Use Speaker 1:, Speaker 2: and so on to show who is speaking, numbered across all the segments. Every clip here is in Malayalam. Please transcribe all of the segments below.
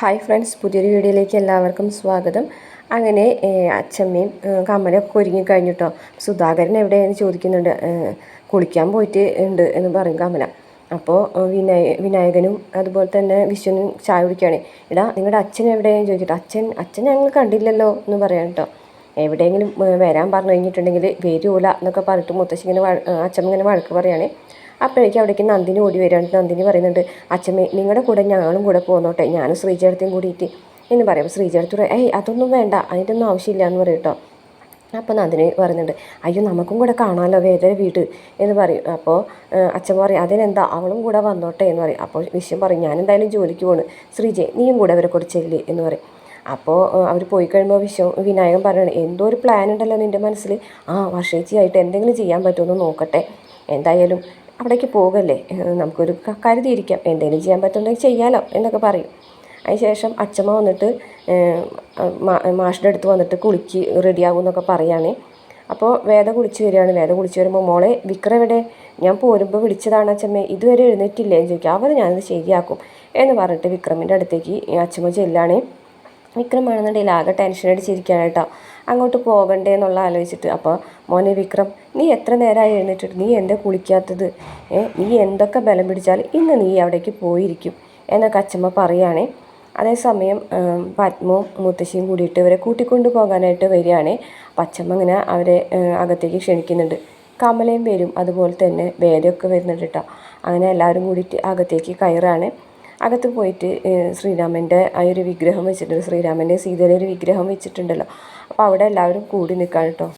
Speaker 1: ഹായ് ഫ്രണ്ട്സ് പുതിയൊരു വീഡിയോയിലേക്ക് എല്ലാവർക്കും സ്വാഗതം. അങ്ങനെ അച്ഛമ്മയും കമ്മലൊക്കെ ഒരുങ്ങി കഴിഞ്ഞിട്ടോ സുധാകരൻ എവിടെയെന്ന് ചോദിക്കുന്നുണ്ട് കുളിക്കാൻ പോയിട്ട് ഉണ്ട് എന്ന് പറയും കമല അപ്പോൾ വിനായ വിനായകനും അതുപോലെ തന്നെ വിശ്വനും ചായ കുടിക്കുകയാണ്. എടാ നിങ്ങളുടെ അച്ഛൻ എവിടെയെന്ന് ചോദിച്ചിട്ട് അച്ഛൻ അച്ഛൻ ഞങ്ങൾ കണ്ടില്ലല്ലോ എന്ന് പറയാം കേട്ടോ എവിടെയെങ്കിലും വരാൻ പറഞ്ഞു കഴിഞ്ഞിട്ടുണ്ടെങ്കിൽ വരൂല എന്നൊക്കെ പറഞ്ഞിട്ട് മുത്തശ്ശി ഇങ്ങനെ അച്ഛമ്മ ഇങ്ങനെ വഴക്ക് പറയുകയാണേ അപ്പോഴേക്കും അവിടേക്ക് നന്ദിനി ഓടി വരികയാണ് നന്ദിനി പറയുന്നുണ്ട് അച്ഛമ്മേ നിങ്ങളുടെ കൂടെ ഞങ്ങളും കൂടെ പോന്നോട്ടെ ഞാനും ശ്രീജേടത്തെയും കൂടിയിട്ട് എന്ന് പറയുമ്പോൾ ശ്രീജേടത്ത് പറയും ഏയ് അതൊന്നും വേണ്ട അതിന്റെ ഒന്നും ആവശ്യമില്ല എന്ന് പറയും കേട്ടോ. അപ്പോൾ നന്ദിനി പറയുന്നുണ്ട് അയ്യോ നമുക്കും കൂടെ കാണാമല്ലോ വേദന വീട് എന്ന് പറയും. അപ്പോൾ അച്ഛൻ പറയും അതിനെന്താ അവളും കൂടെ വന്നോട്ടെ എന്ന് പറയും. അപ്പോൾ വിഷയം പറയും ഞാൻ എന്തായാലും ജോലിക്ക് പോണ് ശ്രീജയ് നീയും കൂടെ അവരെ കൂടെ ചെല്ലേ എന്ന് പറയും. അപ്പോൾ അവർ പോയി കഴിയുമ്പോൾ വിശ്വം വിനായകൻ പറയണം എന്തോ ഒരു പ്ലാൻ ഉണ്ടല്ലോ നിന്റെ മനസ്സിൽ ആ വർഷേച്ചിയായിട്ട് എന്തെങ്കിലും ചെയ്യാൻ പറ്റുമെന്ന് നോക്കട്ടെ എന്തായാലും അവിടേക്ക് പോകല്ലേ? നമുക്കൊരു കരുതിയിരിക്കാം. എന്തെങ്കിലും ചെയ്യാൻ പറ്റുന്നുണ്ടെങ്കിൽ ചെയ്യാലോ എന്നൊക്കെ പറയും. അതിനുശേഷം അച്ഛമ്മ വന്നിട്ട് മാഷിന്റെ അടുത്ത് വന്നിട്ട് കുളിക്ക് റെഡിയാകും എന്നൊക്കെ പറയുകയാണേ അപ്പോൾ വേദ കുളിച്ച് വരികയാണ്. വേദ കുളിച്ച് വരുമ്പോൾ മോളെ വിക്രവിടെ ഞാൻ പോരുമ്പോൾ വിളിച്ചതാണ് അച്ഛമ്മേ ഇതുവരെ എഴുന്നേറ്റില്ലേ? എന്ന് ചോദിക്കുക അവർ ഞാനത് ശരിയാക്കും. എന്ന് പറഞ്ഞിട്ട് വിക്രമിന്റെ അടുത്തേക്ക് അച്ഛമ്മ ചെല്ലാണ്. വിക്രമാണെന്നുണ്ടെങ്കിൽ ആകെ ടെൻഷൻ അടിച്ചിരിക്കുകയാണ് കേട്ടോ. അങ്ങോട്ട് പോകണ്ടേ എന്നുള്ള ആലോചിച്ചിട്ട് അപ്പോൾ മോനെ വിക്രം നീ എത്ര നേരമായി എഴുന്നേറ്റിട്ട് നീ എന്താ കുളിക്കാത്തത്? നീ എന്തൊക്കെ ബലം പിടിച്ചാൽ ഇന്ന് നീ അവിടേക്ക് പോയിരിക്കും എന്നൊക്കെ അച്ഛമ്മ പറയുകയാണേ. അതേസമയം പത്മവും മുത്തശ്ശിയും കൂടിയിട്ട് ഇവരെ കൂട്ടിക്കൊണ്ടു പോകാനായിട്ട് വരികയാണേ. അപ്പം അച്ഛമ്മ ഇങ്ങനെ അവരെ അകത്തേക്ക് ക്ഷണിക്കുന്നുണ്ട്. കമലയും വരും അതുപോലെ തന്നെ വേദയൊക്കെ വരുന്നുണ്ട് കേട്ടോ. അങ്ങനെ എല്ലാവരും കൂടിയിട്ട് അകത്തേക്ക് കയറാണ് അകത്ത് പോയിട്ട് ശ്രീരാമന്റെ ആ ഒരു വിഗ്രഹം വെച്ചിട്ടുണ്ട്. ശ്രീരാമന്റെ സീതയുടെ ഒരു വിഗ്രഹം വെച്ചിട്ടുണ്ടല്ലോ. അപ്പോൾ അവിടെ എല്ലാവരും കൂടി നിൽക്കാൻ കേട്ടോ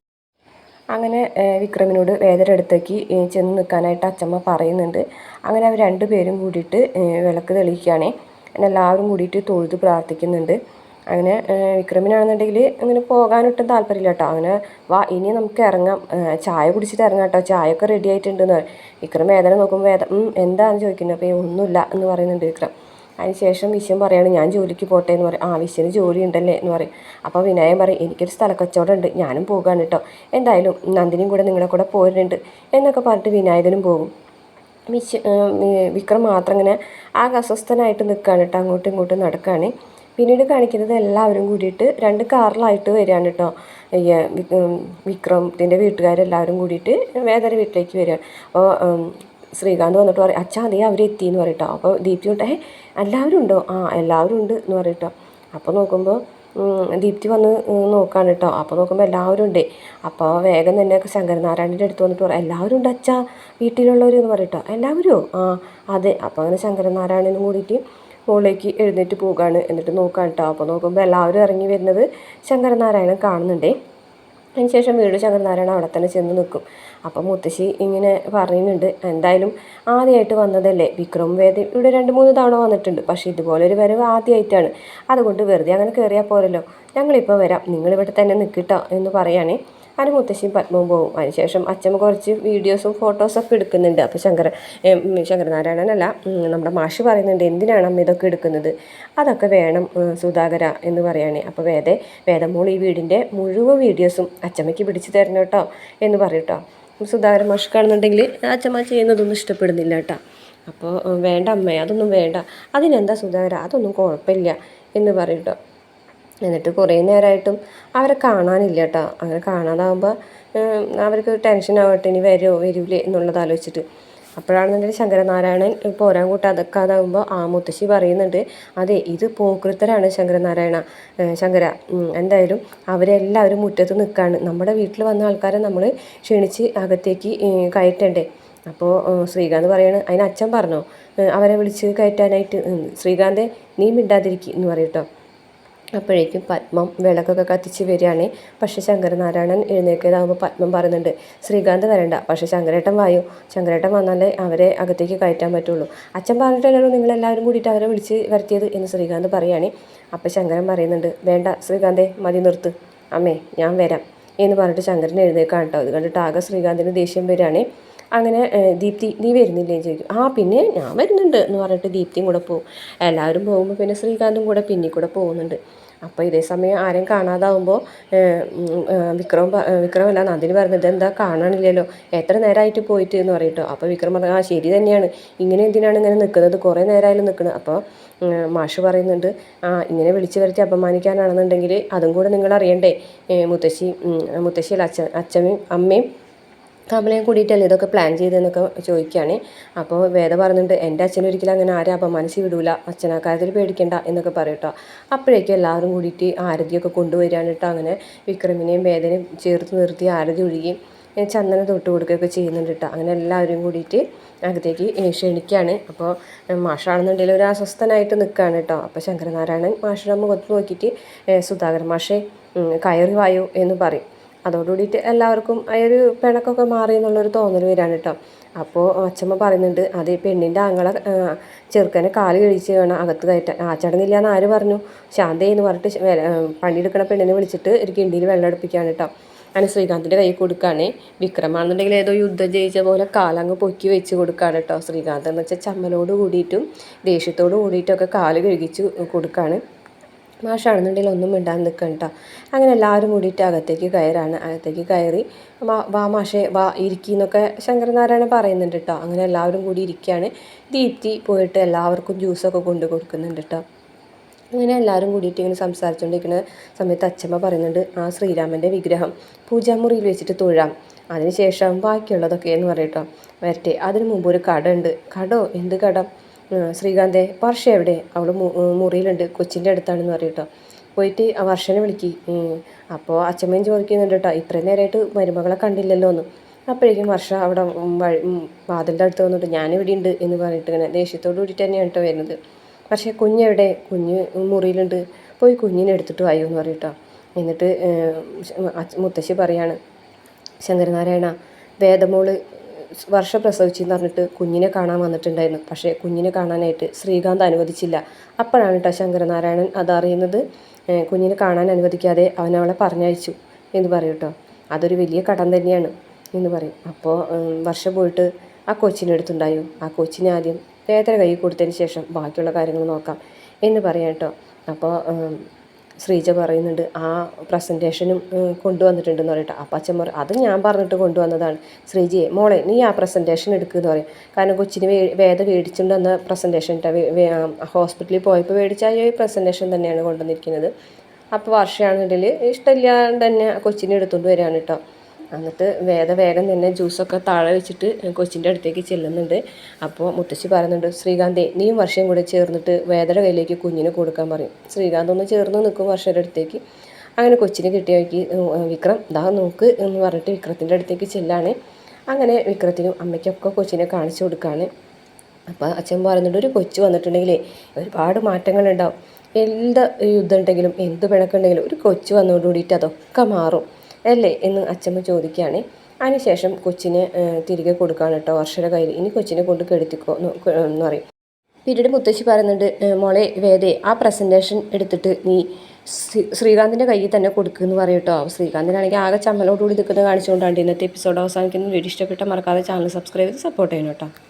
Speaker 1: അങ്ങനെ വിക്രമിനോട് വേദരടുത്തേക്ക് ചെന്ന് നിൽക്കാനായിട്ട് അച്ചമ്മ പറയുന്നുണ്ട്. അങ്ങനെ അവർ രണ്ടുപേരും കൂടിയിട്ട് വിളക്ക് തെളിയിക്കുകയാണേ. എല്ലാവരും കൂടിയിട്ട് തൊഴുത് പ്രാർത്ഥിക്കുന്നുണ്ട്. അങ്ങനെ വിക്രമിനാണെന്നുണ്ടെങ്കിൽ അങ്ങനെ പോകാനൊട്ടും താല്പര്യമില്ല കേട്ടോ അങ്ങനെ വാ ഇനി നമുക്ക് ഇറങ്ങാം. ചായ കുടിച്ചിട്ട് ഇറങ്ങാം കേട്ടോ ചായയൊക്കെ റെഡി ആയിട്ടുണ്ടെന്ന് പറയും. വിക്രം വേദന നോക്കുമ്പോൾ വേദ എന്താന്ന് എന്താണെന്ന് ചോദിക്കുന്നത് അപ്പോൾ ഒന്നുമില്ല എന്ന് പറയുന്നുണ്ട് വിക്രം. അതിനുശേഷം വിശ്വം പറയാണ് ഞാൻ ജോലിക്ക് പോട്ടെ എന്ന് പറയും. ആ വിശ്വന് ജോലി ഉണ്ടല്ലേ എന്ന് പറയും. അപ്പോൾ വിനായകൻ പറയും എനിക്കൊരു സ്ഥലക്കച്ചവടം ഉണ്ട്. ഞാനും പോകാണ് കേട്ടോ എന്തായാലും നന്ദിനിയും കൂടെ നിങ്ങളുടെ കൂടെ പോരുന്നുണ്ട് എന്നൊക്കെ പറഞ്ഞിട്ട് വിനായകനും പോകും. വിശ്വ വിക്രം മാത്രം ഇങ്ങനെ ആകെ അസ്വസ്ഥനായിട്ട് നിൽക്കുകയാണ് കേട്ടോ അങ്ങോട്ടും ഇങ്ങോട്ടും നടക്കുകയാണ് പിന്നീട് കാണിക്കുന്നത് എല്ലാവരും കൂടിയിട്ട് രണ്ട് കാറിലായിട്ട് വരികയാണ് കേട്ടോ. വിക്രമത്തിന്റെ വീട്ടുകാരെല്ലാവരും കൂടിയിട്ട് വേദന വീട്ടിലേക്ക് വരികയാണ്. അപ്പോൾ ശ്രീകാന്ത് വന്നിട്ട് പറയും അച്ഛാ അതേ അവർ എത്തി എന്ന് പറയട്ടോ അപ്പോൾ ദീപ്തി കൊണ്ട് എല്ലാവരും ഉണ്ടോ? ആ എല്ലാവരും ഉണ്ട് എന്ന് പറയട്ടോ അപ്പോൾ നോക്കുമ്പോൾ ദീപ്തി വന്ന് നോക്കുകയാണ് കേട്ടോ അപ്പോൾ നോക്കുമ്പോൾ എല്ലാവരും ഉണ്ട്. അപ്പോൾ വേഗം തന്നെ ശങ്കരനാരായണന്റെ അടുത്ത് വന്നിട്ട് പറയാം എല്ലാവരും ഉണ്ട് അച്ഛാ വീട്ടിലുള്ളവർ എന്ന് പറയട്ടോ എല്ലാവരും? ആ അതെ. അപ്പോൾ അങ്ങനെ ശങ്കരനാരായണനും കൂടിയിട്ട് മുകളിലേക്ക് എഴുന്നേറ്റ് പോവുകയാണ് എന്നിട്ട് നോക്കാം കേട്ടോ അപ്പോൾ നോക്കുമ്പോൾ എല്ലാവരും ഇറങ്ങി വരുന്നത് ശങ്കരനാരായണൻ കാണുന്നുണ്ടേ. അതിനുശേഷം വീട് ശങ്കരനാരായണൻ അവിടെ തന്നെ ചെന്ന് നിൽക്കും. അപ്പം മുത്തശ്ശി ഇങ്ങനെ പറയുന്നുണ്ട് എന്തായാലും ആദ്യമായിട്ട് വന്നതല്ലേ? വിക്രം വേദ ഇവിടെ രണ്ട് മൂന്ന് തവണ വന്നിട്ടുണ്ട്. പക്ഷേ ഇതുപോലെ ഒരു വരവ് ആദ്യമായിട്ടാണ് അതുകൊണ്ട് വെറുതെ അങ്ങനെ കയറിയാൽ പോരല്ലോ. ഞങ്ങളിപ്പോൾ വരാം. നിങ്ങളിവിടെ തന്നെ നിൽക്കിട്ടോ എന്ന് പറയുകയാണേ അതിന് മുത്തശ്ശിയും പത്മവും പോവും. അതിനുശേഷം അച്ഛമ്മ കുറച്ച് വീഡിയോസും ഫോട്ടോസൊക്കെ എടുക്കുന്നുണ്ട്. അപ്പോൾ ശങ്കര ശങ്കരനാരായണനല്ല നമ്മുടെ മാഷ് പറയുന്നുണ്ട് എന്തിനാണ് അമ്മ ഇതൊക്കെ എടുക്കുന്നത്? അതൊക്കെ വേണം സുധാകര എന്ന് പറയുകയാണെങ്കിൽ അപ്പോൾ വേദേ വേദമോൾ ഈ വീടിന്റെ മുഴുവൻ വീഡിയോസും അച്ചമ്മയ്ക്ക് പിടിച്ചു തരണം കേട്ടോ എന്ന് പറയും സുധാകരൻ മാഷ് കാണുന്നുണ്ടെങ്കിൽ അച്ചമ്മ ചെയ്യുന്നതൊന്നും ഇഷ്ടപ്പെടുന്നില്ല കേട്ടോ. അപ്പോൾ വേണ്ട അമ്മേ അതൊന്നും വേണ്ട. അതിനെന്താ സുധാകര? അതൊന്നും കുഴപ്പമില്ല എന്ന് പറയും എന്നിട്ട് കുറേ നേരമായിട്ടും അവരെ കാണാനില്ല കേട്ടോ അങ്ങനെ കാണാതാകുമ്പോൾ അവർക്ക് ടെൻഷനാവട്ടെ ഇനി വരുമോ വരില്ലേ എന്നുള്ളത് ആലോചിച്ചിട്ട്. അപ്പോഴാണെന്നുണ്ടെങ്കിൽ ശങ്കരനാരായണൻ പോരാൻ കൂട്ടാതക്കാതാകുമ്പോൾ ആ മുത്തശ്ശി പറയുന്നുണ്ട് അതെ ഇത് പോകൃത്തരാണ് ശങ്കരനാരായണ. ശങ്കര എന്തായാലും അവരെല്ലാവരും മുറ്റത്ത് നിൽക്കുകയാണ് നമ്മുടെ വീട്ടിൽ വന്ന ആൾക്കാരെ നമ്മൾ ക്ഷണിച്ച് അകത്തേക്ക് കയറ്റണ്ടേ? അപ്പോൾ ശ്രീകാന്ത് പറയാണ് അതിന് അച്ഛൻ പറഞ്ഞോ? അവരെ വിളിച്ച് കയറ്റാനായിട്ട്. ശ്രീകാന്തെ നീ മിണ്ടാതിരിക്കും എന്ന് പറയും കേട്ടോ അപ്പോഴേക്കും പത്മം വിളക്കൊക്കെ കത്തിച്ച് വരികയാണ്. പക്ഷേ ശങ്കരനാരായണൻ എഴുന്നേൽക്കതാകുമ്പോൾ പത്മം പറയുന്നുണ്ട് ശ്രീകാന്ത് വരണ്ട പക്ഷേ ശങ്കരേട്ടൻ വായു. ശങ്കരേട്ടൻ വന്നാലേ അവരെ അകത്തേക്ക് കയറ്റാൻ പറ്റുള്ളൂ. അച്ഛൻ പറഞ്ഞിട്ടല്ലോ നിങ്ങളെല്ലാവരും കൂടിയിട്ട് അവരെ വിളിച്ച് വരുത്തിയത് എന്ന് ശ്രീകാന്ത് പറയുകയാണ് അപ്പോൾ ശങ്കരൻ പറയുന്നുണ്ട് വേണ്ട ശ്രീകാന്തേ മതി നിർത്ത്. അമ്മേ ഞാൻ വരാം. എന്ന് പറഞ്ഞിട്ട് ശങ്കരൻ എഴുന്നേൽക്കാൻ കേട്ടോ. അത് കണ്ടിട്ട് ആകെ ശ്രീകാന്തിന് ദേഷ്യം വരികയാണ്. അങ്ങനെ ദീപ്തി നീ വരുന്നില്ലേ ചോദിക്കും. ആ പിന്നെ ഞാൻ വരുന്നുണ്ട് എന്ന് പറഞ്ഞിട്ട് ദീപ്തിയും കൂടെ പോകും എല്ലാവരും പോകുമ്പോൾ പിന്നെ ശ്രീകാന്തും കൂടെ പിന്നെ കൂടെ പോകുന്നുണ്ട്. അപ്പോൾ ഇതേ സമയം ആരെയും കാണാതാവുമ്പോൾ വിക്രം വിക്രമല്ല നന്ദിനി പറഞ്ഞത് എന്താ കാണാനില്ലല്ലോ എത്ര നേരമായിട്ട് പോയിട്ട് എന്ന് പറയട്ടോ അപ്പോൾ വിക്രം പറഞ്ഞു ആ ശരി തന്നെയാണ്. ഇങ്ങനെ എന്തിനാണ് ഇങ്ങനെ നിൽക്കുന്നത്? കുറേ നേരമായാലും നിൽക്കുന്നത് അപ്പോൾ മാഷ് പറയുന്നുണ്ട് ആ ഇങ്ങനെ വിളിച്ചു വരുത്തി അപമാനിക്കാനാണെന്നുണ്ടെങ്കിൽ അതും കൂടെ നിങ്ങൾ അറിയണ്ടേ? മുത്തശ്ശി മുത്തശ്ശിയിൽ അച്ഛൻ അച്ഛനും അമ്മയും കമലയും കൂടിയിട്ടല്ലേ ഇതൊക്കെ പ്ലാൻ ചെയ്തതെന്നൊക്കെ ചോദിക്കുകയാണ് അപ്പോൾ വേദ പറഞ്ഞിട്ട് എന്റെ അച്ഛൻ ഒരിക്കലും അങ്ങനെ ആരും അപമാനിച്ച് വിടൂല. അച്ഛനാ കാര്യത്തിൽ പേടിക്കണ്ട എന്നൊക്കെ പറയട്ടോ അപ്പോഴേക്കും എല്ലാവരും കൂടിയിട്ട് ആരതിയൊക്കെ കൊണ്ടുവരികയാണ് അങ്ങനെ വിക്രമിനെയും വേദനയും ചേർത്ത് നിർത്തി ആരതി ഒഴുകി ചന്ദനം തൊട്ട് കൊടുക്കുകയൊക്കെ ചെയ്യുന്നുണ്ട് കേട്ടോ. അങ്ങനെ എല്ലാവരും കൂടിയിട്ട് അകത്തേക്ക് ക്ഷണിക്കുകയാണ്. അപ്പോൾ മാഷാണെന്നുണ്ടെങ്കിൽ ഒരു അസ്വസ്ഥനായിട്ട് നിൽക്കുകയാണ് കേട്ടോ. അപ്പോൾ ശങ്കരനാരായണൻ മാഷിയുടെ മുഖത്ത് നോക്കിയിട്ട് സുധാകരൻ മാഷേ കയറി വായോ എന്ന് പറയും. അതോടുകൂടിയിട്ട് എല്ലാവർക്കും ഒരു പിണക്കൊക്കെ മാറി എന്നുള്ളൊരു തോന്നൽ വരാണ് കേട്ടോ അപ്പോൾ അച്ഛമ്മ പറയുന്നുണ്ട് അത് ഈ പെണ്ണിന്റെ ആങ്ങളെ ചെറുക്കനെ കാൽ കഴിച്ച് വേണം അകത്ത് കയറ്റാൻ. ആ ചടങ്ങില്ല എന്ന് ആര് പറഞ്ഞു? ശാന്തേ എന്ന് പറഞ്ഞിട്ട് പണിയെടുക്കണ പെണ്ണിനെ വിളിച്ചിട്ട് ഒരു കിണ്ടിയിൽ വെള്ളം അടുപ്പിക്കുകയാണ് കേട്ടോ അങ്ങനെ ശ്രീകാന്തിന്റെ കൈ കൊടുക്കുകയാണ് വിക്രമാണെന്നുണ്ടെങ്കിൽ ഏതോ യുദ്ധം ജയിച്ച പോലെ കാലങ്ങ് പൊക്കി വെച്ച് കൊടുക്കുകയാണ് കേട്ടോ ശ്രീകാന്ത്. എന്ന് വെച്ചാൽ ചമ്മലോട് കൂടിയിട്ടും ദേഷ്യത്തോട് കൂടിയിട്ടൊക്കെ കാൽ കഴുകിച്ച് കൊടുക്കുകയാണ് മാഷാണെന്നുണ്ടെങ്കിൽ ഒന്നും മിണ്ടാൻ നിൽക്കണം കേട്ടോ. അങ്ങനെ എല്ലാവരും കൂടിയിട്ട് അകത്തേക്ക് കയറാണ്. അകത്തേക്ക് കയറി വാ മാഷേ വാ ഇരിക്കുന്നൊക്കെ ശങ്കരനാരായണൻ പറയുന്നുണ്ട് കേട്ടോ. അങ്ങനെ എല്ലാവരും കൂടി ഇരിക്കുകയാണ് ദീപ്തി പോയിട്ട് എല്ലാവർക്കും ജ്യൂസൊക്കെ കൊണ്ടു കൊടുക്കുന്നുണ്ട് കേട്ടോ. അങ്ങനെ എല്ലാവരും കൂടിയിട്ട് ഇങ്ങനെ സംസാരിച്ചുകൊണ്ടിരിക്കുന്ന സമയത്ത് അച്ഛമ്മ പറയുന്നുണ്ട് ആ ശ്രീരാമന്റെ വിഗ്രഹം പൂജാമുറിയിൽ വെച്ചിട്ട് തൊഴാം. അതിനുശേഷം ബാക്കിയുള്ളതൊക്കെ എന്ന് പറയട്ടോ വരട്ടെ അതിന് മുമ്പ് ഒരു കട ഉണ്ട്. കടോ? എന്ത് കട? ശ്രീകാന്തേ വർഷ എവിടെ? അവൾ മുറിയിലുണ്ട്. കൊച്ചിന്റെ അടുത്താണെന്ന് പറയട്ടോ. പോയിട്ട് ആ വർഷനെ വിളിക്ക്. അപ്പോൾ അച്ഛമ്മയും ചോദിക്കുന്നുണ്ട് കേട്ടോ ഇത്രയും നേരമായിട്ട് മരുമകളെ കണ്ടില്ലല്ലോ എന്ന്. അപ്പോഴേക്കും വർഷ അവിടെ വാതിലിന്റെ അടുത്ത് വന്നിട്ട് ഞാനിവിടെ ഉണ്ട് എന്ന് പറഞ്ഞിട്ട് ഇങ്ങനെ ദേഷ്യത്തോട് കൂടിയിട്ട് തന്നെയാണ് കേട്ടോ വരുന്നത്. പക്ഷേ കുഞ്ഞെവിടെ? കുഞ്ഞ് മുറിയിലുണ്ട്. പോയി കുഞ്ഞിനെ എടുത്തിട്ട് വായോ എന്ന് പറയട്ടോ എന്നിട്ട് മുത്തശ്ശി പറയാണ് ശങ്കരനാരായണ വേദമോൾ വർഷ പ്രസവിച്ചെന്ന് പറഞ്ഞിട്ട് കുഞ്ഞിനെ കാണാൻ വന്നിട്ടുണ്ടായിരുന്നു. പക്ഷേ കുഞ്ഞിനെ കാണാനായിട്ട് ശ്രീകാന്ത് അനുവദിച്ചില്ല. അപ്പോഴാണ് കേട്ടോ ശങ്കരനാരായണൻ അതറിയുന്നത് കുഞ്ഞിനെ കാണാൻ അനുവദിക്കാതെ അവൻ അവളെ പറഞ്ഞയച്ചു എന്ന് പറയും കേട്ടോ അതൊരു വലിയ കടം തന്നെയാണ് എന്ന് പറയും. അപ്പോൾ വർഷം പോയിട്ട് ആ കൊച്ചിന്റെ അടുത്തുണ്ടായും? ആ കൊച്ചിനെ ആദ്യം വേദന കൈ കൊടുത്തതിന് ശേഷം ബാക്കിയുള്ള കാര്യങ്ങൾ നോക്കാം എന്ന് പറയാം കേട്ടോ അപ്പോൾ ശ്രീജ പറയുന്നുണ്ട് ആ പ്രസന്റേഷനും കൊണ്ടുവന്നിട്ടുണ്ടെന്ന് പറയട്ടെ. അപ്പം അച്ഛൻ പറയും അത് ഞാൻ പറഞ്ഞിട്ട് കൊണ്ടുവന്നതാണ്. ശ്രീജിയെ മോളെ നീ ആ പ്രസന്റേഷൻ എടുക്കുമെന്ന് പറയും. കാരണം കൊച്ചിന് വേ വേദ മേടിച്ചുകൊണ്ട് വന്ന പ്രസന്റേഷൻ ഹോസ്പിറ്റലിൽ പോയപ്പോൾ മേടിച്ച ഈ പ്രസന്റേഷൻ തന്നെയാണ് കൊണ്ടുവന്നിരിക്കുന്നത്. അപ്പോൾ വർഷമാണെന്നുണ്ടെങ്കിൽ ഇഷ്ടമില്ലാണ്ട് തന്നെ കൊച്ചിനെ എടുത്തുകൊണ്ട് വരികയാണ് കേട്ടോ എന്നിട്ട് വേദ വേഗം തന്നെ ജ്യൂസൊക്കെ താഴെ വെച്ചിട്ട് കൊച്ചിന്റെ അടുത്തേക്ക് ചെല്ലുന്നുണ്ട്. അപ്പോൾ മുത്തശ്ശി പറയുന്നുണ്ട് ശ്രീകാന്തേ നീയും വർഷം കൂടെ ചേർന്നിട്ട് വേദയുടെ കയ്യിലേക്ക് കുഞ്ഞിന് കൊടുക്കാൻ പറയും. ശ്രീകാന്ത് ഒന്ന് ചേർന്ന് നിൽക്കും വർഷയുടെ അടുത്തേക്ക്. അങ്ങനെ കൊച്ചിന് കിട്ടിയ വഴിക്ക് വിക്രം ദാ നോക്ക് എന്ന് പറഞ്ഞിട്ട് വിക്രത്തിന്റെ അടുത്തേക്ക് ചെല്ലാണ്. അങ്ങനെ വിക്രത്തിനും അമ്മയ്ക്കൊക്കെ കൊച്ചിനെ കാണിച്ചു കൊടുക്കുകയാണ് അപ്പോൾ അച്ഛൻ പറയുന്നുണ്ട് ഒരു കൊച്ചു വന്നിട്ടുണ്ടെങ്കിലേ ഒരുപാട് മാറ്റങ്ങളുണ്ടാവും. എന്ത് യുദ്ധം ഉണ്ടെങ്കിലും എന്ത് പിണക്കുണ്ടെങ്കിലും ഒരു കൊച്ചു വന്നതോട് കൂടിയിട്ട് അതൊക്കെ മാറും. അല്ലേ എന്ന് അച്ഛമ്മ ചോദിക്കുകയാണ്. അതിനുശേഷം കൊച്ചിനെ തിരികെ കൊടുക്കുകയാണ് കേട്ടോ വർഷയുടെ കയ്യിൽ. ഇനി കൊച്ചിനെ കൊണ്ട് കെടുത്തിക്കോ എന്ന് പറയും. പിന്നീട് മുത്തശ്ശി പറയുന്നുണ്ട് മോളെ വേദേ ആ പ്രസന്റേഷൻ എടുത്തിട്ട് നീ ശ്രീ- ശ്രീകാന്തിന്റെ കയ്യിൽ തന്നെ കൊടുക്കുമെന്ന് പറയും കേട്ടോ. ശ്രീകാന്തിനാണെങ്കിൽ ആകെ ചമ്മലോടുകൂടി നിൽക്കുന്നത് കാണിച്ചുകൊണ്ടാണ് ഇന്നത്തെ എപ്പിസോഡ് അവസാനിക്കുന്നത്. വീഡിയോ ഇഷ്ടപ്പെട്ട മറക്കാതെ ചാനൽ സബ്സ്ക്രൈബ് ചെയ്ത് സപ്പോർട്ട് ചെയ്യണം കേട്ടോ.